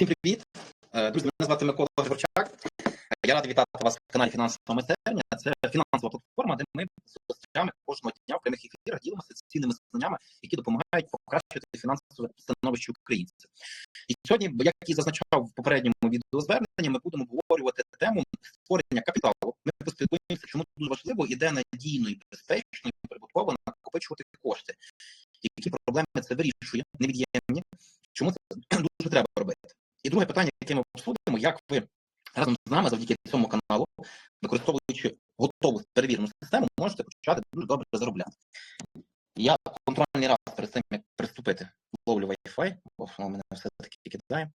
Всім привіт. Е, Друзі, мене звати Микола Григорчак. Я радий вітати вас в каналі Фінансова майстерня. Це фінансова платформа, де ми з гостями кожного дня в прямих ефірах ділимося цінними знаннями, які допомагають покращити фінансове становище українців. І сьогодні, як і зазначав в попередньому відеозверненні, ми будемо обговорювати тему створення капіталу. Ми поспілкуємося, чому дуже важливо іде надійно і безпечно і прибутково накопичувати кошти. Які проблеми це вирішує, невід'ємні, чому це. Друге питання, яке ми обсудимо, як ви разом з нами, завдяки цьому каналу, використовуючи готову перевірену систему, можете почати дуже добре заробляти. Я контрольний раз перед тим, як приступити, ловлю Wi-Fi, бо воно мене все-таки кидає.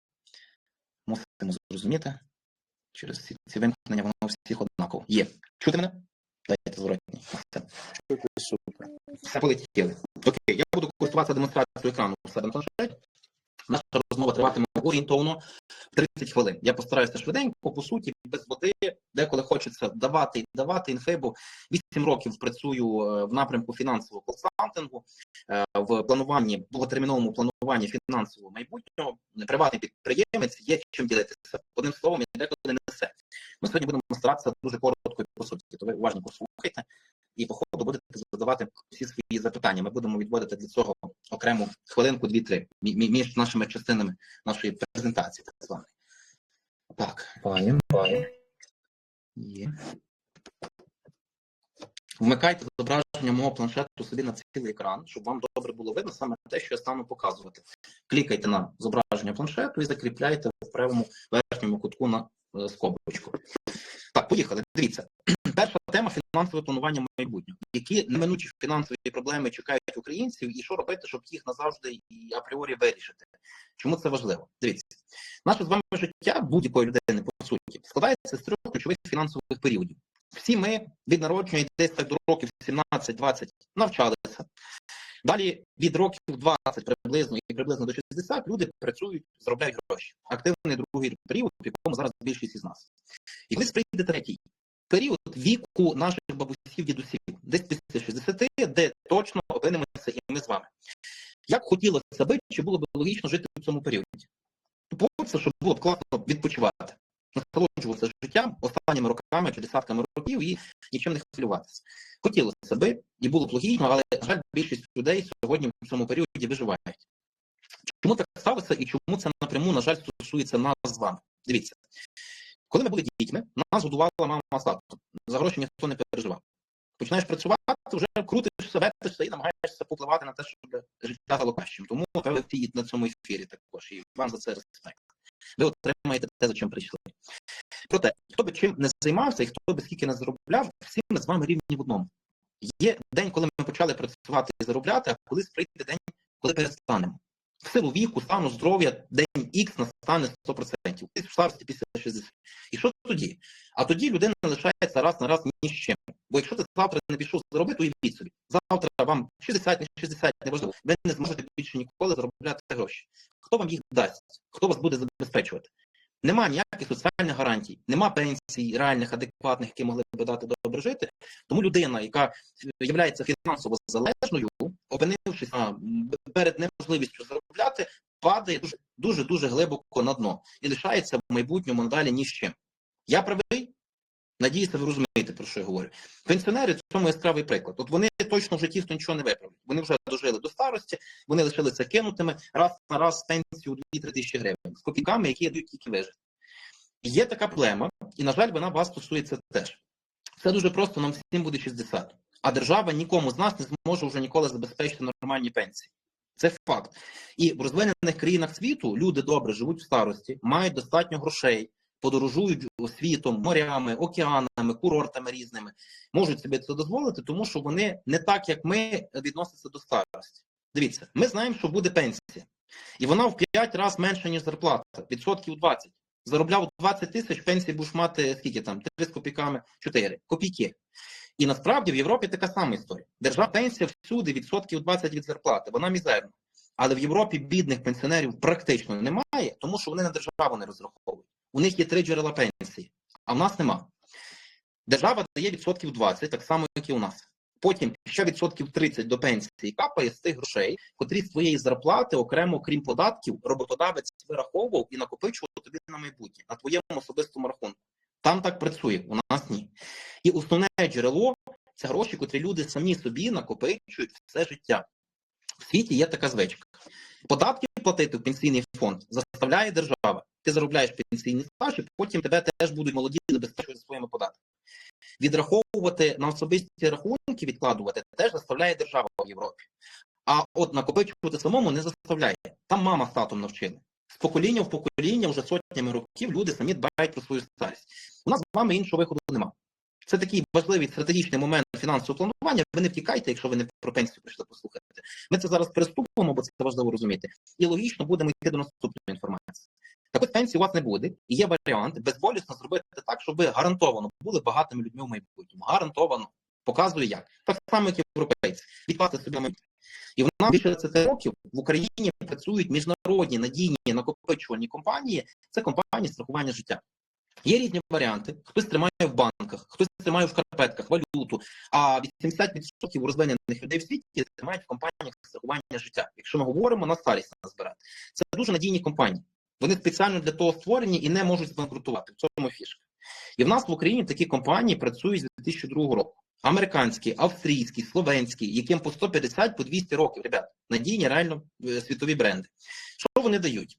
Мусимо зрозуміти. Через ці, ці вимкнення воно всіх однаково. Є. Чути мене? Дайте зворотні. Чути. Все полетіли. Окей, я буду користуватися демонстрацією екрану у себе. Наша розмова триватиме орієнтовно 30 хвилин. Я постараюся швиденько, по суті, без води, деколи хочеться давати і давати інфи, бо 8 років працюю е, в напрямку фінансового консалтингу, е, в плануванні, довготерміновому плануванні фінансового майбутнього. Приватний підприємець є чим ділитися. Одним словом, і деколи не несе. Ми сьогодні будемо старатися дуже коротко і по суті. То ви уважно послухайте і по ходу будете задавати всі свої запитання. Ми будемо відводити для цього окрему хвилинку, дві-три мі- між нашими частинами нашої презентації. Так званої. Так, пані. Є. Вмикайте зображення мого планшету собі на цілий екран, щоб вам добре було видно саме те, що я стану показувати. Клікайте на зображення планшету і закріпляйте в правому верхньому кутку на скобочку. Так, поїхали. Дивіться. Перша тема фінансове планування майбутнього. Які неминучі фінансові проблеми чекають українців, і що робити, щоб їх назавжди і апріорі вирішити? Чому це важливо? Дивіться, наше з вами життя будь-якої людини по суті складається з трьох ключових фінансових періодів. Всі ми від народження десь так до років 17-20 навчалися. Далі від років 20 приблизно і приблизно до 60 люди працюють, заробляють гроші. Активний другий період, в якому зараз більшість із нас. І колись прийде третій період віку наших бабусів, дідусів, десь після 60, де точно опинимося і ми з вами. Як хотілося би, чи було б логічно жити в цьому періоді? Погодься, щоб було б класно відпочивати, насолоджуватися життям останніми роками чи десятками років і нічим не хвилюватися. Хотілося би, і було б логічно, але, на жаль, більшість людей сьогодні в цьому періоді виживають. Чому так сталося і чому це напряму, на жаль, стосується нас з вами? Дивіться. Коли ми були дітьми, нас годувала мама з. За гроші ніхто не переживав. Починаєш працювати, вже крутишся, вертишся і намагаєшся попливати на те, щоб життя стало кращим. Тому всі на цьому ефірі також. І вам за це респект. Ви отримаєте те, за чим прийшли. Проте, хто би чим не займався і хто би скільки не заробляв, всі ми з вами рівні в одному. Є день, коли ми почали працювати і заробляти, а колись прийде день, коли перестанемо. Силу віку, стану здоров'я, день Х настане 100%. Десь в старості після 60. І що тоді? А тоді людина лишається раз на раз ні з чим. Бо якщо ти завтра не пішов заробити, уявіть собі, завтра вам 60, не 60, неважливо, ви не зможете більше ніколи заробляти гроші. Хто вам їх дасть? Хто вас буде забезпечувати? Нема ніяких соціальних гарантій, нема пенсій реальних, адекватних, які могли б дати добре жити. Тому людина, яка є фінансово залежною, опинившись а, перед неможливістю заробляти, падає дуже дуже дуже глибоко на дно і лишається в майбутньому надалі ні з чим. Я правий? Надіюся, ви розумієте, про що я говорю. Пенсіонери в цьому яскравий приклад. От вони точно в житті хто нічого не виправить. Вони вже дожили до старості, вони лишилися кинутими раз на раз пенсію 2-3 тисячі гривень з копійками, які дають тільки вижити. Є така проблема, і, на жаль, вона вас стосується теж. Все дуже просто, нам всім буде 60. А держава нікому з нас не зможе вже ніколи забезпечити нормальні пенсії. Це факт. І в розвинених країнах світу люди добре живуть в старості, мають достатньо грошей, подорожують світом, морями, океанами, курортами різними, можуть собі це дозволити, тому що вони не так, як ми, відносяться до старості. Дивіться, ми знаємо, що буде пенсія, і вона в 5 разів менша, ніж зарплата, відсотків 20. Заробляв 20 тисяч, пенсії будеш мати скільки там, 3 з копійками, 4 копійки. І насправді в Європі така сама історія. Державна пенсія всюди відсотків 20 від зарплати, вона мізерна. Але в Європі бідних пенсіонерів практично немає, тому що вони на державу не розраховують. У них є три джерела пенсії, а в нас нема. Держава дає відсотків 20, так само, як і у нас. Потім ще відсотків 30 до пенсії капає з тих грошей, котрі з твоєї зарплати, окремо крім податків, роботодавець вираховував і накопичував тобі на майбутнє, на твоєму особистому рахунку. Там так працює, у нас ні. І основне джерело це гроші, котрі люди самі собі накопичують все життя. В світі є така звичка. Податки платити в пенсійний фонд заставляє держава. Ти заробляєш пенсійний стаж, і потім тебе теж будуть молоді забезпечувати своїми податками. Відраховувати на особисті рахунки, відкладувати теж заставляє держава в Європі. А от накопичувати самому не заставляє. Там мама з татом навчили. З покоління в покоління вже сотнями років люди самі дбають про свою старість. У нас з вами іншого виходу немає. Це такий важливий стратегічний момент фінансового планування. Ви не втікайте, якщо ви не про пенсію прийшли послухати. Ми це зараз переступимо, бо це важливо розуміти. І логічно будемо йти до наступної інформації. Так от пенсії у вас не буде, і є варіант безболісно зробити так, щоб ви гарантовано були багатими людьми в майбутньому. Гарантовано показую як. Так само, як європейці, відкласти собі на майбутнє. І в нас більше 20 років в Україні працюють міжнародні надійні накопичувальні компанії. Це компанії страхування життя. Є різні варіанти. Хтось тримає в банках, хтось тримає в карпетках валюту. А 80% розвинених людей в світі тримають в компаніях страхування життя. Якщо ми говоримо на старість назбирати, це дуже надійні компанії. Вони спеціально для того створені і не можуть збанкрутувати. В цьому фішка. І в нас в Україні такі компанії працюють з 2002 року. Американські, австрійські, словенські, яким по 150 по 200 років, ребят, надійні реально е, світові бренди. Що вони дають?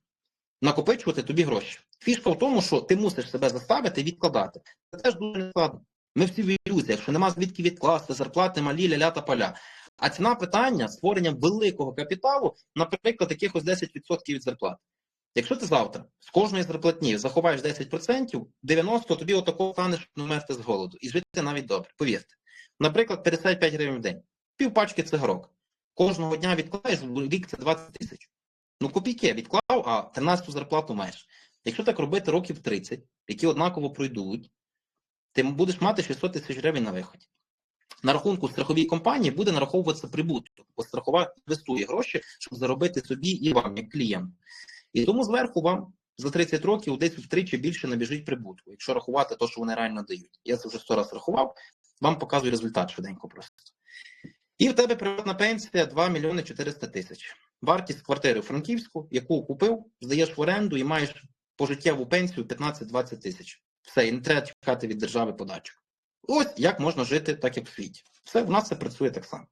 Накопичувати тобі гроші. Фішка в тому, що ти мусиш себе заставити відкладати. Це теж дуже нескладно. Ми всі в ілюзіях, що нема звідки відкласти, зарплати малі, ля-ля та поля. А ціна питання створення великого капіталу, наприклад, якихось 10% від зарплати. Якщо ти завтра з кожної зарплатні заховаєш 10%, 90% тобі отако станеш вмерти з голоду і жити навіть добре. Повірте. Наприклад, 55 гривень в день, пів пачки цигарок. Кожного дня відкладаєш, рік це 20 тисяч. Ну, копійки відклав, а 13 зарплату маєш. Якщо так робити років 30, які однаково пройдуть, ти будеш мати 600 тисяч гривень на виході. На рахунку страховій компанії буде нараховуватися прибуток, бо страхова інвестує гроші, щоб заробити собі і вам, як клієнту. І тому зверху вам за 30 років десь втричі більше набіжить прибутку, якщо рахувати те, що вони реально дають. Я це вже 100 раз рахував, вам показую результат швиденько просто. І в тебе приватна пенсія 2 мільйони 400 тисяч. Вартість квартири у Франківську, яку купив, здаєш в оренду і маєш пожиттєву пенсію 15-20 тисяч. Все, і не треба чекати від держави подачок. Ось як можна жити так, як в світі. Все, в нас це працює так само.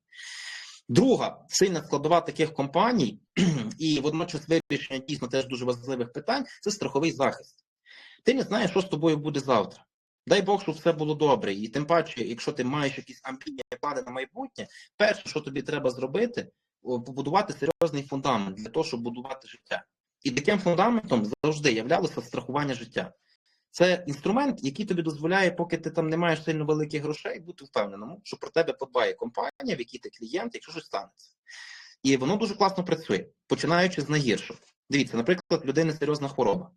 Друга сильна складова таких компаній, і водночас вирішення дійсно теж дуже важливих питань це страховий захист. Ти не знаєш, що з тобою буде завтра. Дай Бог, щоб все було добре. І тим паче, якщо ти маєш якісь амбітні плани на майбутнє, перше, що тобі треба зробити, побудувати серйозний фундамент для того, щоб будувати життя. І таким фундаментом завжди являлося страхування життя. Це інструмент, який тобі дозволяє, поки ти там не маєш сильно великих грошей, бути впевненому, що про тебе подбає компанія, в якій ти клієнт, якщо щось станеться. І воно дуже класно працює, починаючи з найгіршого. Дивіться, наприклад, людини серйозна хвороба,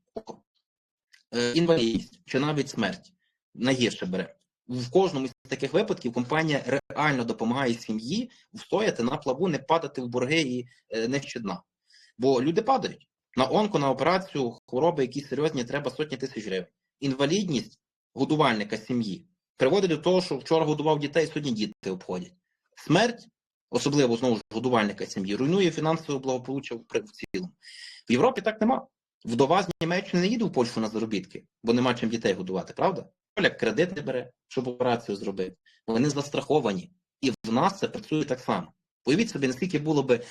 е, інвалідність чи навіть смерть. Найгірше бере. В кожному з таких випадків компанія реально допомагає сім'ї встояти на плаву, не падати в борги і е, не щодна. Бо люди падають. На онко, на операцію, хвороби, які серйозні, треба сотні тисяч гривень. Інвалідність годувальника сім'ї приводить до того, що вчора годував дітей, сьогодні діти обходять. Смерть, особливо знову ж годувальника сім'ї, руйнує фінансове благополуччя в цілому. В Європі так нема. Вдова з Німеччини не їде в Польщу на заробітки, бо нема чим дітей годувати, правда? Кредит не бере, щоб операцію зробити. Вони застраховані. І в нас це працює так само. Уявіть собі, наскільки було би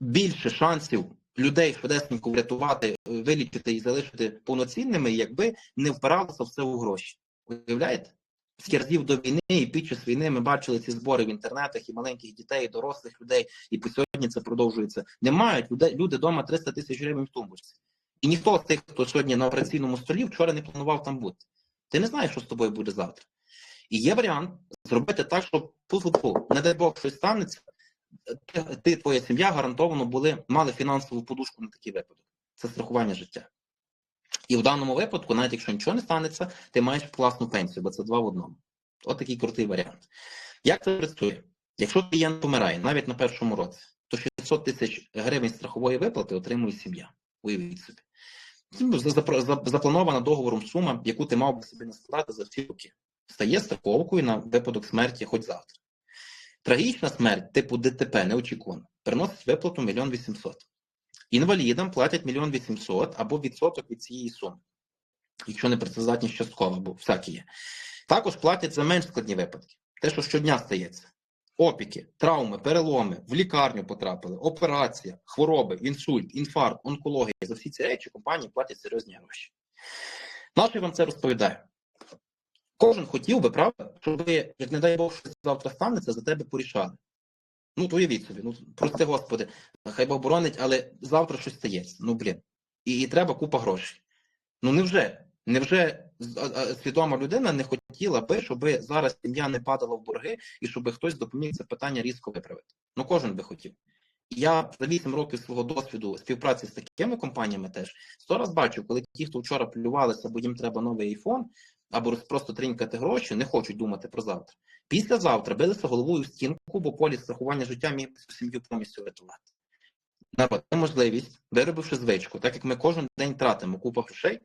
більше шансів людей швидесенько врятувати, вилічити і залишити повноцінними, якби не впиралося все у гроші. Уявляєте? З разів до війни і під час війни ми бачили ці збори в інтернетах і маленьких дітей, і дорослих людей, і по сьогодні це продовжується. Не мають люди, люди вдома 300 тисяч гривень в тумбочці. І ніхто з тих, хто сьогодні на операційному столі, вчора не планував там бути. Ти не знаєш, що з тобою буде завтра. І є варіант зробити так, щоб фу не дай Бог щось станеться, ти твоя сім'я гарантовано були, мали фінансову подушку на такий випадок. Це страхування життя. І в даному випадку, навіть якщо нічого не станеться, ти маєш класну пенсію, бо це два в одному. От такий крутий варіант. Як це працює? Якщо клієнт помирає навіть на першому році, то 600 тисяч гривень страхової виплати отримує сім'я. Уявіть собі. Запланована договором сума, яку ти мав би собі наскладати за всі роки. Стає страховкою на випадок смерті хоч завтра. Трагічна смерть типу ДТП неочікувано приносить виплату 1 800 Інвалідам платять 1 800 або відсоток від цієї суми, якщо не працездатність часткова, бо всякі є. Також платять за менш складні випадки. Те, що щодня стається. Опіки, травми, переломи, в лікарню потрапили, операція, хвороби, інсульт, інфаркт, онкологія. За всі ці речі компанії платять серйозні гроші. Нащо вам це розповідаю? Кожен хотів би, правда, щоб, як не дай Бог, щось завтра станеться, за тебе порішали. Ну, то уявіть собі, ну прости Господи, хай Бог боронить, але завтра щось стається. Ну, блін. І, і треба купа грошей. Ну невже? Невже свідома людина не хотіла би, щоб зараз сім'я не падала в борги і щоб хтось допоміг це питання різко виправити? Ну кожен би хотів. Я за 8 років свого досвіду співпраці з такими компаніями теж сто раз бачу, коли ті, хто вчора плювалися, бо їм треба новий айфон, або просто тринькати гроші, не хочуть думати про завтра. Післязавтра билися головою в стінку, бо поліс страхування життя міг сім'ю повністю рятувати. Народ, можливість, виробивши звичку, так як ми кожен день тратимо купу грошей,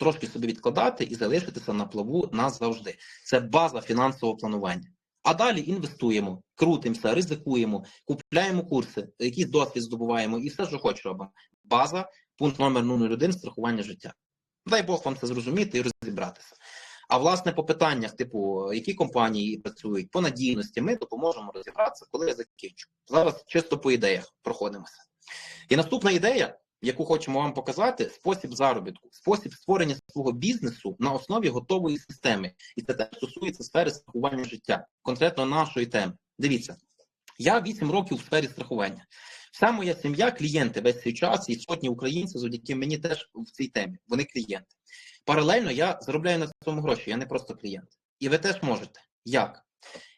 трошки собі відкладати і залишитися на плаву назавжди. Це база фінансового планування. А далі інвестуємо, крутимося, ризикуємо, купляємо курси, якийсь досвід здобуваємо і все, що хоч робимо. База, пункт номер 01 страхування життя. Дай Бог вам це зрозуміти і розібратися. А власне по питаннях, типу, які компанії працюють, по надійності, ми допоможемо розібратися, коли я закінчу. Зараз чисто по ідеях проходимося. І наступна ідея, яку хочемо вам показати, спосіб заробітку, спосіб створення свого бізнесу на основі готової системи. І це теж стосується сфери страхування життя, конкретно нашої теми. Дивіться, я 8 років у сфері страхування. Вся моя сім'я, клієнти весь цей час, і сотні українців, завдяки мені теж в цій темі. Вони клієнти. Паралельно я заробляю на цьому гроші, я не просто клієнт. І ви теж можете. Як?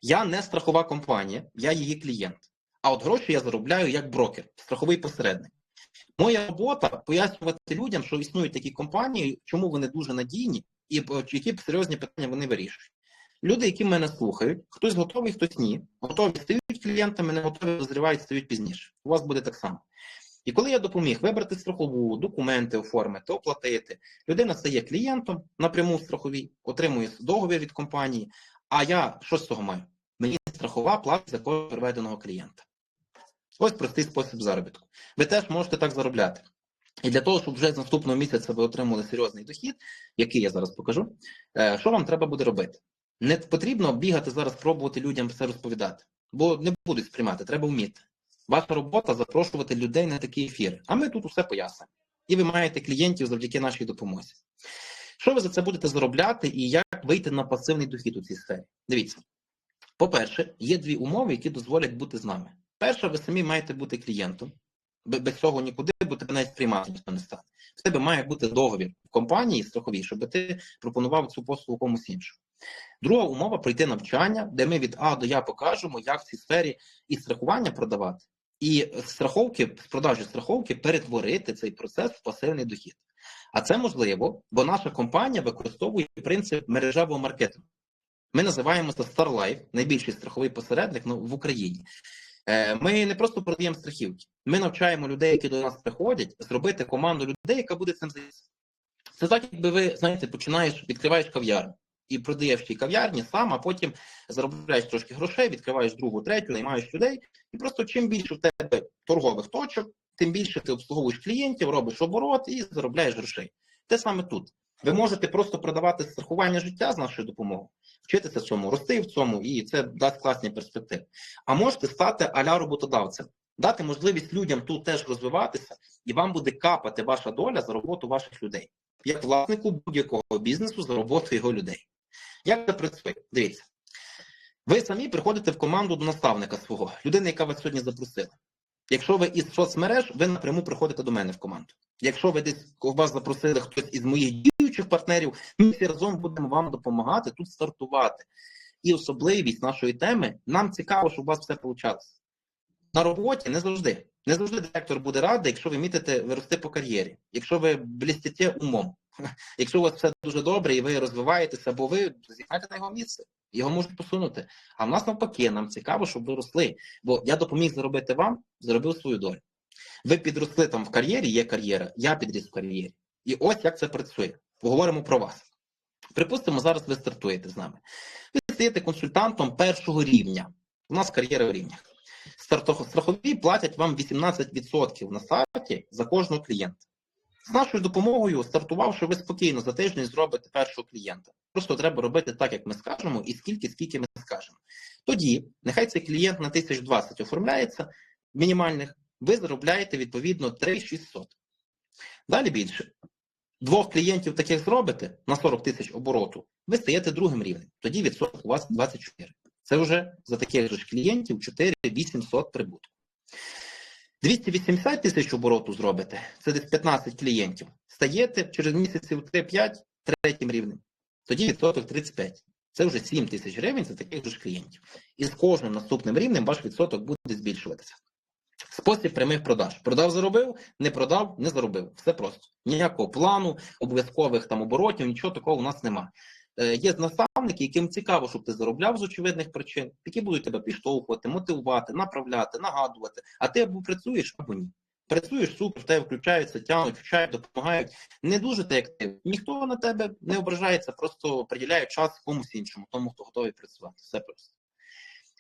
Я не страхова компанія, я її клієнт. А от гроші я заробляю як брокер, страховий посередник. Моя робота пояснювати людям, що існують такі компанії, чому вони дуже надійні і е, які серйозні питання вони вирішують. Люди, які мене слухають, хтось готовий, хтось ні. Готові стають клієнтами, не готові дозрівають, стають пізніше. У вас буде так само. І коли я допоміг вибрати страхову, документи оформити, оплатити, людина стає клієнтом напряму страховій, отримує договір від компанії. А я що з цього маю? Мені страхова платить за кожного переведеного клієнта. Ось простий спосіб заробітку. Ви теж можете так заробляти. І для того, щоб вже з наступного місяця ви отримали серйозний дохід, який я зараз покажу, е, що вам треба буде робити? Не потрібно бігати зараз, пробувати людям все розповідати, бо не будуть сприймати, треба вміти. Ваша робота запрошувати людей на такі ефіри. А ми тут усе пояснимо. І ви маєте клієнтів завдяки нашій допомозі. Що ви за це будете заробляти і як вийти на пасивний дохід у цій сфері? Дивіться. По-перше, є дві умови, які дозволять бути з нами. Перша, ви самі маєте бути клієнтом. Без цього нікуди, бо тебе навіть сприймати ніхто не стане. В тебе має бути договір в компанії страховій, щоб ти пропонував цю послугу комусь іншому. Друга умова пройти навчання, де ми від А до Я покажемо, як в цій сфері і страхування продавати, і страховки, з продажі страховки перетворити цей процес в пасивний дохід. А це можливо, бо наша компанія використовує принцип мережевого маркетингу. Ми називаємося StarLife, найбільший страховий посередник ну, в Україні. Е, Ми не просто продаємо страхівки, ми навчаємо людей, які до нас приходять, зробити команду людей, яка буде цим займатися. Це так, якби ви знаєте, починаєш, відкриваєш кав'ярню і продаєш в тій кав'ярні сам, а потім заробляєш трошки грошей, відкриваєш другу, третю, наймаєш людей. І просто чим більше в тебе торгових точок, тим більше ти обслуговуєш клієнтів, робиш оборот і заробляєш грошей. Те саме тут. Ви можете просто продавати страхування життя з нашою допомогою, вчитися цьому, рости в цьому, і це дасть класні перспективи. А можете стати аля роботодавцем, дати можливість людям тут теж розвиватися, і вам буде капати ваша доля за роботу ваших людей, як власнику будь-якого бізнесу за роботу його людей. Як це працює? Дивіться. Ви самі приходите в команду до наставника свого, людини, яка вас сьогодні запросила. Якщо ви із соцмереж, ви напряму приходите до мене в команду. Якщо ви десь вас запросили хтось із моїх діючих партнерів, ми разом будемо вам допомагати тут стартувати. І особливість нашої теми нам цікаво, щоб у вас все вийшло. На роботі не завжди. Не завжди директор буде радий, якщо ви мітите вирости по кар'єрі, якщо ви блістите умом, якщо у вас все дуже добре і ви розвиваєтеся, або ви зіграєте на його місце, його можуть посунути. А в нас навпаки, нам цікаво, щоб ви росли. Бо я допоміг заробити вам, заробив свою долю. Ви підросли там в кар'єрі, є кар'єра, я підріс в кар'єрі. І ось як це працює. Поговоримо про вас. Припустимо, зараз ви стартуєте з нами. Ви стаєте консультантом першого рівня У нас кар'єра в рівнях. Страхові платять вам 18% на старті за кожного клієнта. З нашою допомогою, стартувавши, ви спокійно за тиждень зробите першого клієнта. Просто треба робити так, як ми скажемо, і скільки, скільки ми скажемо. Тоді, нехай цей клієнт на 1020 оформляється мінімальних, ви заробляєте відповідно 3600. Далі більше. Двох клієнтів таких зробите на 40 тисяч обороту, ви стаєте другим рівнем. Тоді відсоток у вас 24. Це вже за таких же ж клієнтів 4800 прибутку. 280 тисяч обороту зробите, це десь 15 клієнтів. Стаєте через місяців 3-5 третім рівнем. Тоді відсоток 35. Це вже 7 тисяч гривень за таких же ж клієнтів. І з кожним наступним рівнем ваш відсоток буде збільшуватися. Спосіб прямих продаж. Продав, заробив, не продав, не заробив. Все просто. Ніякого плану, обов'язкових там оборотів, нічого такого у нас немає. Е, Є наставники, яким цікаво, щоб ти заробляв з очевидних причин, які будуть тебе підштовхувати, мотивувати, направляти, нагадувати. А ти або працюєш, або ні. Працюєш супер, в тебе включаються, тягнуть, вчають, допомагають. Не дуже ти активний. Ніхто на тебе не ображається, просто приділяє час комусь іншому, тому хто готовий працювати. Все просто.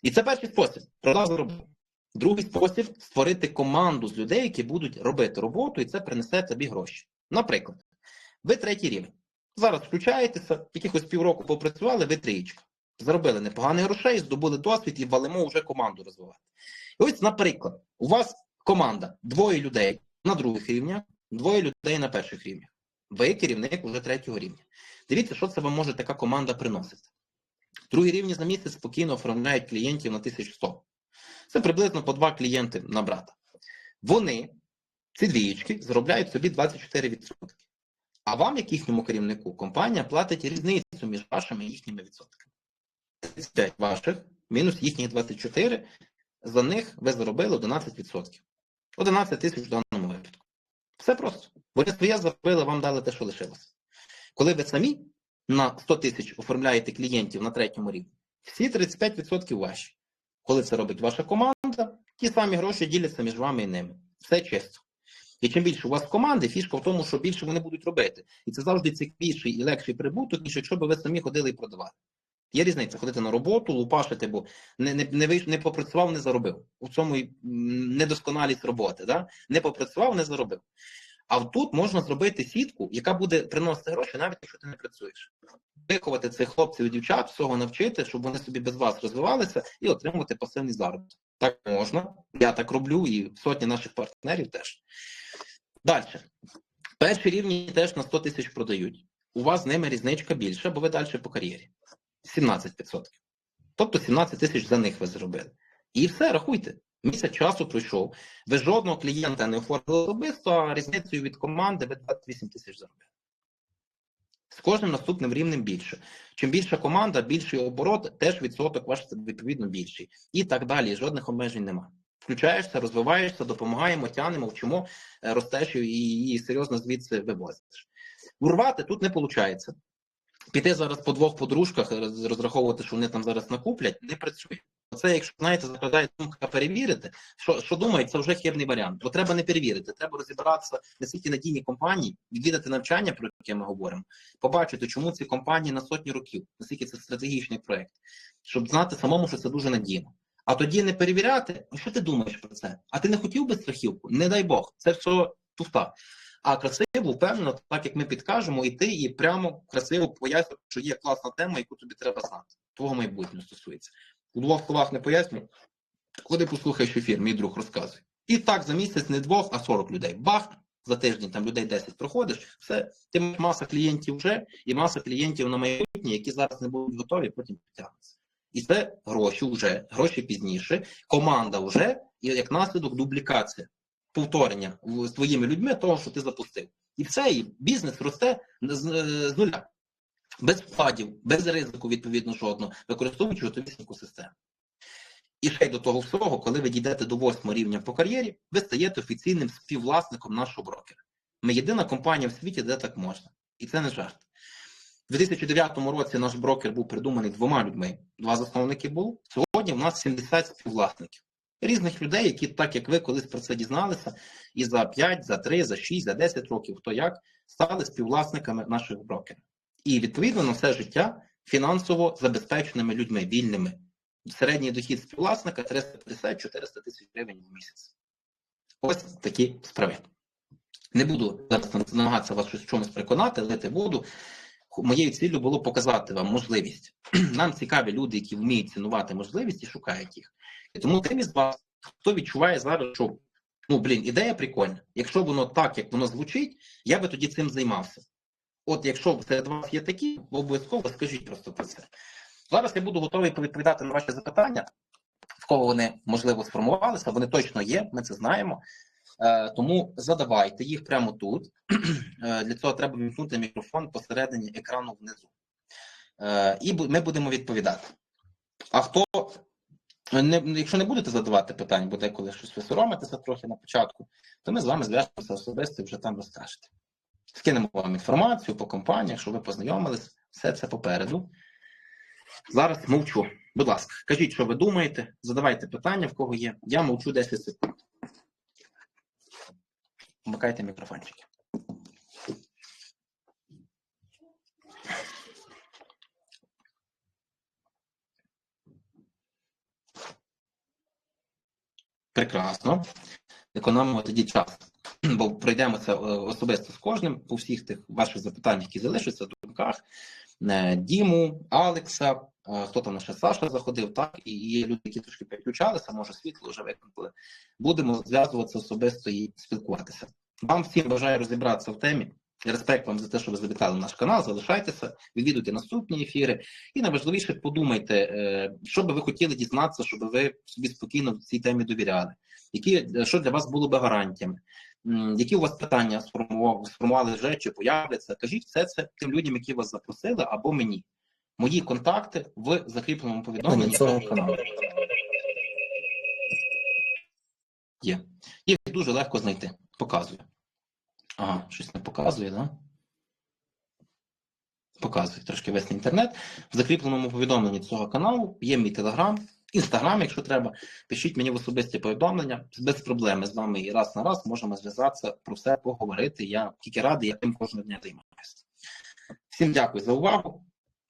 І це перший спосіб. Продав заробив. Другий спосіб створити команду з людей, які будуть робити роботу, і це принесе тобі гроші. Наприклад, ви третій рівень. Зараз включаєтеся, якихось півроку попрацювали, ви трієчка. Заробили непоганих грошей, здобули досвід і валимо вже команду розвивати. І ось, наприклад, у вас команда двоє людей на других рівнях, двоє людей на перших рівнях. Ви керівник вже третього рівня. Дивіться, що це вам може така команда приносити. Другі рівні за місяць спокійно оформляють клієнтів на 1100. Це приблизно по два клієнти на брата. Вони, ці двієчки, заробляють собі 24%. А вам, як їхньому керівнику, компанія платить різницю між вашими і їхніми відсотками. 35 ваших, мінус їхніх 24, за них ви заробили 11%. 11 тисяч в даному випадку. Все просто. Вони своє заробили, вам дали те, що лишилося. Коли ви самі на 100 тисяч оформляєте клієнтів на третьому рівні, всі 35% ваші. Коли це робить ваша команда, ті самі гроші діляться між вами і ними. Все чисто. І чим більше у вас команди, фішка в тому, що більше вони будуть робити. І це завжди цікавіший і легший прибуток, ніж якщо б ви самі ходили і продавали. Є різниця ходити на роботу, лупашити, бо не не, не, вийш, не попрацював, не заробив. У цьому недосконалість роботи. Да? Не попрацював, не заробив. А тут можна зробити сітку, яка буде приносити гроші, навіть якщо ти не працюєш. Виховати цих хлопців і дівчат, всього навчити, щоб вони собі без вас розвивалися і отримувати пасивний заробіток. Так можна. Я так роблю, і сотні наших партнерів теж. Далі. Перші рівні теж на 100 тисяч продають. У вас з ними різничка більша, бо ви далі по кар'єрі. 17%. Тобто 17 тисяч за них ви зробили. І все, рахуйте. Місяць часу пройшов. Ви жодного клієнта не оформили особисто, а різницею від команди ви 28 тисяч заробили. З кожним наступним рівнем більше. Чим більша команда, більший оборот, теж відсоток ваш відповідно більший. І так далі. Жодних обмежень немає. Включаєшся, розвиваєшся, допомагаємо, тянемо, вчимо, е, ростеш і її серйозно звідси вивозиш. Урвати тут не виходить. Піти зараз по двох подружках, розраховувати, що вони там зараз накуплять, не працює. Це, якщо знаєте, закладає думка перевірити, що, що думають, це вже хибний варіант. Бо треба не перевірити, треба розібратися, наскільки надійні компанії, відвідати навчання, про яке ми говоримо, побачити, чому ці компанії на сотні років, наскільки це стратегічний проект, щоб знати самому, що це дуже надійно. А тоді не перевіряти, «Ну, що ти думаєш про це? А ти не хотів би страхівку? Не дай Бог, це все туфта. А красиво, впевнено, так як ми підкажемо, йти і прямо красиво пояснити, що є класна тема, яку тобі треба знати. Твого майбутнього стосується. У двох словах не поясню. Ходи послухаєш ефір, мій друг розказує. І так за місяць не двох, а 40 людей. Бах! За тиждень там людей 10 проходиш, все, ти маєш маса клієнтів вже, і маса клієнтів на майбутнє, які зараз не будуть готові, потім підтягнуться. І це гроші вже, гроші пізніше, команда вже, і як наслідок дублікація, повторення з твоїми людьми того, що ти запустив. І все, і бізнес росте з, з нуля. Без вкладів, без ризику, відповідно, жодного, використовуючи готовісіньку систему. І ще й до того всього, коли ви дійдете до восьмого рівня по кар'єрі, ви стаєте офіційним співвласником нашого брокера. Ми єдина компанія в світі, де так можна. І це не жарт. У 2009 році наш брокер був придуманий двома людьми. Два засновники було. Сьогодні в нас 70 співвласників. Різних людей, які, так як ви колись про це дізналися, і за 5, за 3, за 6, за 10 років, хто як, стали співвласниками наших брокерів. І відповідно на все життя фінансово забезпеченими людьми, вільними. середній дохід співвласника 350-400 тисяч гривень в місяць. Ось такі справи. Не буду зараз намагатися вас щось чомусь переконати, лити воду. Моєю ціллю було показати вам можливість. Нам цікаві люди, які вміють цінувати можливість і шукають їх. І тому тим із вас, хто відчуває зараз, що ну блін, ідея прикольна. Якщо воно так, як воно звучить, я би тоді цим займався. От якщо серед вас є такі, обов'язково скажіть просто про це. Зараз я буду готовий відповідати на ваші запитання, в кого вони можливо сформувалися. Вони точно є, ми це знаємо. Е, тому задавайте їх прямо тут. Е, для цього треба вімкнути мікрофон посередині екрану внизу. Е, і ми будемо відповідати. А хто, якщо не будете задавати питань, бо деколи щось ви соромитеся трохи на початку, то ми з вами зв'яжемося особисто і вже там розкажете. Скинемо вам інформацію по компаніях, щоб ви познайомились. Все це попереду. Зараз мовчу. Будь ласка, кажіть, що ви думаєте, задавайте питання, в кого є. Я мовчу 10 секунд. Вмикайте мікрофончики. Прекрасно. Економимо тоді час. Бо пройдемо це особисто з кожним по всіх тих ваших запитаннях, які залишаться в думках. Е, Діму, Алекса, е, хто там ще Саша заходив, так, і є люди, які трошки переключалися, може світло вже викликали. Будемо зв'язуватися особисто і спілкуватися. Вам всім бажаю розібратися в темі. Респект вам за те, що ви завітали наш канал. Залишайтеся, відвідуйте наступні ефіри. І найважливіше подумайте, е, що би ви хотіли дізнатися, щоб ви собі спокійно в цій темі довіряли. Які що для вас було би гарантіями? Які у вас питання сформували, вже чи появляться? Кажіть все це тим людям, які вас запросили, або мені. Мої контакти в закріпленому повідомленні цього каналу. Є. Їх дуже легко знайти. Показую. Ага, щось не показує, да? Показує трошки весь інтернет. В закріпленому повідомленні цього каналу є мій телеграм, інстаграм, якщо треба. Пишіть мені в особисті повідомлення без проблеми з вами і раз на раз можемо зв'язатися про все поговорити. Я тільки радий, я тим кожного дня займаюся. Всім дякую за увагу.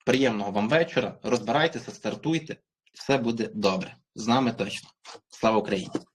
Приємного вам вечора. Розбирайтеся, стартуйте. Все буде добре. З нами точно. Слава Україні!